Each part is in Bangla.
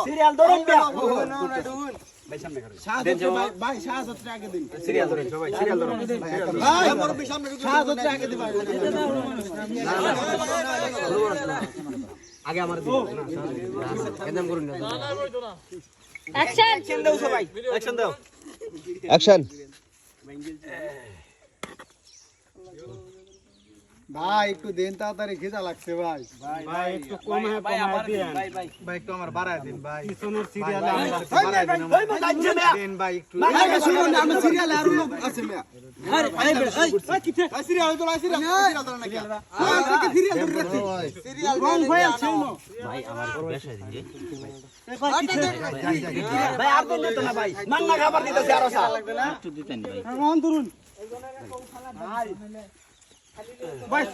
সিরিয়াল ধরুন ভাই আগে দিন সিরিয়াল ধরুন সবাই সিরিয়াল ধরুন সাহায্য আগে দিন আগে আমার দিন একদম করুন না অ্যাকশন অ্যাকশন দাও সবাই। অ্যাকশন দাও অ্যাকশন ভাই একটু দেন তাড়াতাড়ি খিদা লাগছে ভাই ভাই একটু কম হ্যাঁ ভাই আমার ভাই ভাই ভাই একটু আমার বাড়ায় দিন ভাই পিছনের সিরিয়ালে ভাই, আমার ভাই, বাড়ায় ভাই, দিন ভাই, ভাই। দেন ভাই একটু ভাই, ভাই, ভাই, শুনুন আমি সিরিয়ালে আরও লোক আছে মিয়া আরে ভাই ভাই কিতে সিরিয়াল তো সিরিয়াল সিরিয়াল ধরে নাকি সিরিয়াল ধরে রাখছি সিরিয়াল রং হয়ে আছে ভাই আর দিন দিত না ভাই মান্না খাবার দিতেছে আরও স্যার রং ধরুন ভাই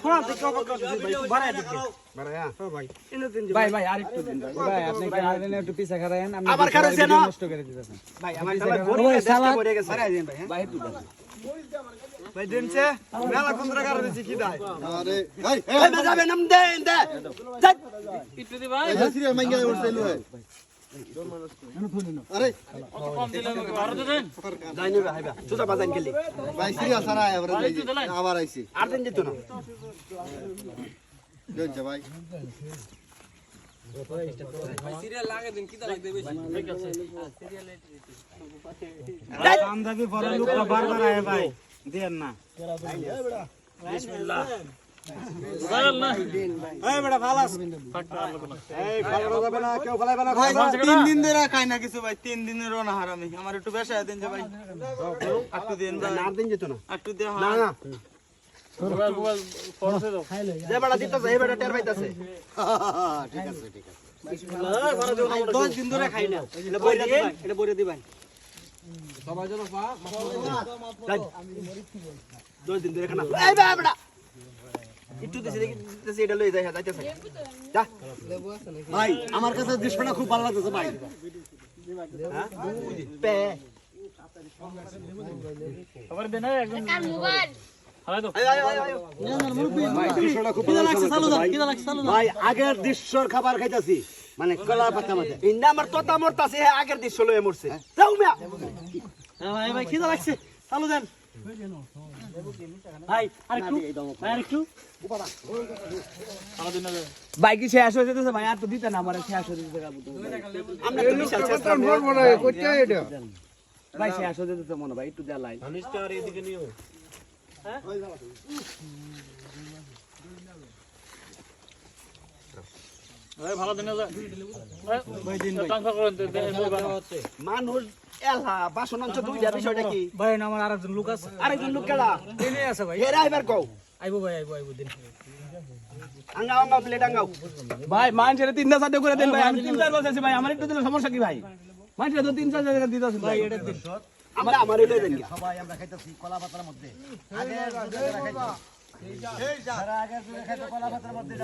শোনা দেখো ভাই বাড়ায় দিকে। বাড়ায়? ভাই। ভাই ভাই আরেকটু দিন। ভাই ভাই আপনি কারেন একটু পিছা খারায়েন আমি আবার খারাইছে না? নষ্ট করে দিতেছেন ভাই আমার শালা গরিব দেশটা পড়ে গেছে। বাড়ায় দিন ভাই হ্যাঁ। ভাই একটু দেন। ভাই দেনছে মেলা কোন জায়গা দিছি কি দাই আরে এই এই যাবে নাম দেন দে দে যাক। এই সিরিয়াল মাইঙ্গা উঠছে লো আবার আবার আর দিন দিত না ভাই বারবার আয় ভাই দেন না এই তিন দিন ধরে খাই না কিছু ভাই তিন দিনেরও না হারামি আমার একটু বেশা দিন ভাই একটু দিন একটু দে না না দশ দিন ধরে খাই না বইরে দিবেন। দশ দিন ধরে খানা একটু দিছে দেখি এটা লই যাই যাইতেছে। যা। ভাই আমার কাছে দৃশ্যটা খুব ভালো লাগতেছে ভাই। হ্যাঁ? পে। কার মোবাইল? আয় আয় আয় আয়। খুব ভালো লাগছে চালু দাও কিদা লাগছে ভাই আগের দৃশ্যর খাবার খাইতাছি। মানে কলা পাতা মাঝে। ইন্দা আমার তোতা মরতাছে হে আগের দৃশ্য লয়ে মরছে। যাও মিয়া। ভাই ভাই কিদা লাগছে? চালু দেন। ভাই আরেকটু ভাই আরেকটু ভাই কি শেষ হয়ে যেতেছে ভাই আর তো দিতে না আমার শেষ হয়ে যেতেছে কাবু তো। আমরা তো বিশাল চেষ্টা ভাই শেষ হয়ে যেতেছে মনে ভাই একটু দেয়া লাই মানুষ এলহা বাসন অংশ দুইটা বিষয়টা কি? ভাই আমার আরেকজন লোক আছে। আরেকজন লোক কেলা? এনে আছে ভাই। হেরা এবার কও। আইবো ভাই আইবো আইবো দিন। আঙ্গাও আঙ্গাও প্লেট আঙ্গাও। ভাই মানুষের তিনটা চারটে করে দেন ভাই। আমি তিন চার বলতেছি ভাই। আমার একটু দিলে সমস্যা কি ভাই? মানুষের তো তিন চার জায়গা দিতেছে ভাই। এটা দিন। আমরা আমার এটা দেন সবাই আমরা খাইতেছি কলা পাতার মধ্যে। আগে খাইতো কলা পাতার মধ্যে